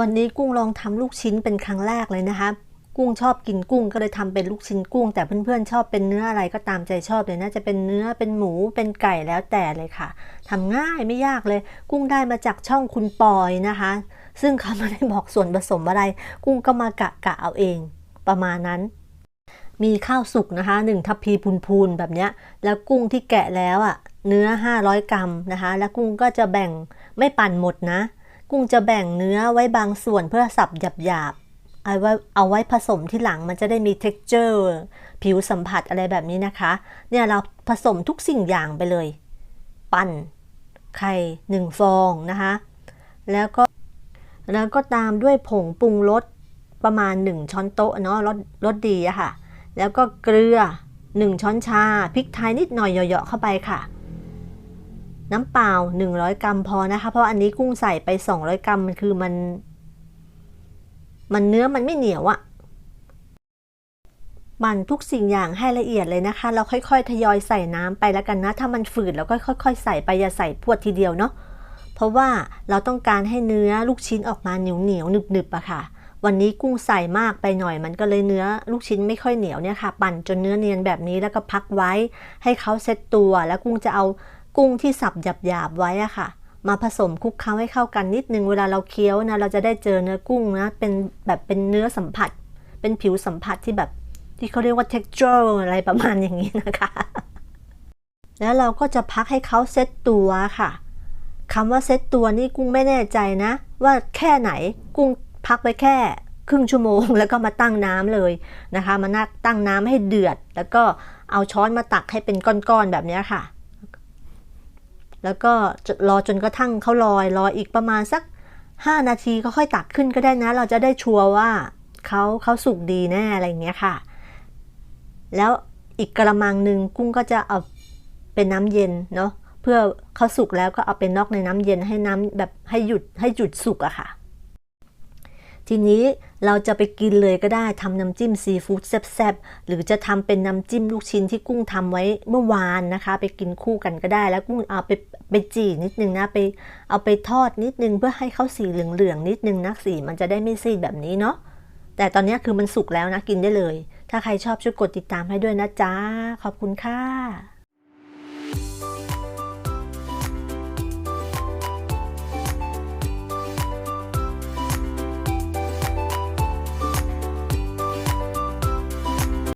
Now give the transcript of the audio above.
วันนี้กุ้งลองทำลูกชิ้นเป็นครั้งแรกเลยนะคะ กุ้งชอบกินกุ้งก็เลยทำเป็นลูกชิ้นกุ้ง แต่เพื่อนๆชอบเป็นเนื้ออะไรก็ตามใจชอบเลยนะจะเป็นเนื้อเป็นหมูเป็นไก่แล้วแต่เลยค่ะทำง่ายไม่ยากเลย กุ้งได้มาจากช่องคุณปอยนะคะ ซึ่งเขาไม่ได้บอกส่วนผสมอะไร กุ้งก็มากะกะเอาเอง ประมาณนั้น มีข้าวสุกนะคะหนึ่งทัพพีพูนๆแบบเนี้ยแล้วกุ้งที่แกะแล้วอะเนื้อ 500 กรัมนะคะ แล้วกุ้งก็จะแบ่งไม่ปั่นหมดนะ งจะแบ่งเนื้อไว้บางส่วนเพื่อสับหยาบๆเอาไว้เอาไว้ผสมที่หลังมันจะได้มี texture ผิวสัมผัสอะไรแบบนี้นะคะ เนี่ยเราผสมทุกสิ่งอย่างไปเลย ปั่น ไข่หนึ่งฟองนะคะ แล้วก็แล้วก็ตามด้วยผงปรุงรสประมาณ 1 ช้อนโต๊ะเนาะรสรสดีอะค่ะ แล้วก็เกลือ 1 ช้อนชาพริกไทยนิดหน่อยเหยาะๆเข้าไปค่ะ น้ำเปล่า 100 กรัมพอนะคะ เพราะอันนี้กุ้งใส่ไป 200 กรัมมันคือมัน มันเนื้อมันไม่เหนียวอะปั่นทุกสิ่งอย่างให้ละเอียดเลยนะคะ เราค่อยๆ ทยอยใส่น้ำไปแล้วกันนะ ถ้ามันฝืดเราก็ค่อยๆ ใส่ไปอย่าใส่พวดทีเดียวเนาะ เพราะว่าเราต้องการให้เนื้อลูกชิ้นออกมาเหนียวเหนียวๆหนึบๆอะค่ะ วันนี้กุ้งใส่มากไปหน่อยมันก็เลยเนื้อลูกชิ้นไม่ค่อยเหนียวเนี่ยค่ะ ปั่นจนเนื้อเนียนแบบนี้แล้วก็พักไว้ ให้เขาเซ็ตตัวแล้วกุ้งจะเอา กุ้งที่สับหยาบๆไว้อะค่ะ มาผสมคลุกเคล้าให้เข้ากันนิดนึงเวลาเราเคี้ยวนะเราจะได้เจอเนื้อกุ้งนะเป็นแบบเป็นเนื้อสัมผัส เป็นผิวสัมผัสที่แบบที่เขาเรียกว่า texture อะไรประมาณอย่างนี้นะคะ แล้วเราก็จะพักให้เขาเซตตัวค่ะคำว่าเซตตัวนี่กุ้งไม่แน่ใจนะ ว่าแค่ไหนกุ้งพักไปแค่ครึ่งชั่วโมงแล้วก็มาตั้งน้ำเลยนะคะ มานักตั้งน้ำให้เดือด แล้วก็เอาช้อนมาตักให้เป็นก้อนๆแบบนี้ค่ะ แล้วก็รอจนกระทั่งเขาลอยรออีกประมาณสัก 5 นาทีก็ค่อยตักขึ้นก็ได้นะ เราจะได้ชัวร์ว่าเขาเขาสุกดีแน่อะไรอย่างเงี้ยค่ะ แล้วอีกกระมังหนึ่งกุ้งก็จะเอาเป็นน้ำเย็นเนาะเพื่อเขาสุกแล้วก็เอาไปนอกในน้ำเย็นให้น้ำแบบให้หยุดให้หยุดสุกอะค่ะ ทีนี้เราจะไปกินเลยก็ได้ทำน้ำจิ้มซีฟู้ดแซ่บๆ หรือจะทำเป็นน้ำจิ้มลูกชิ้นที่กุ้งทำไว้เมื่อวานนะคะ ไปกินคู่กันก็ได้ แล้วกุ้งเอาไปไปจี่นิดนึงนะไปเอาไปทอดนิดนึงเพื่อให้เขาสีเหลืองๆนิดนึงนะสีมันจะได้ไม่ซีดแบบนี้เนาะแต่ตอนนี้คือมันสุกแล้วนะกินได้เลย ถ้าใครชอบช่วยกดติดตามให้ด้วยนะจ๊ะขอบคุณค่ะ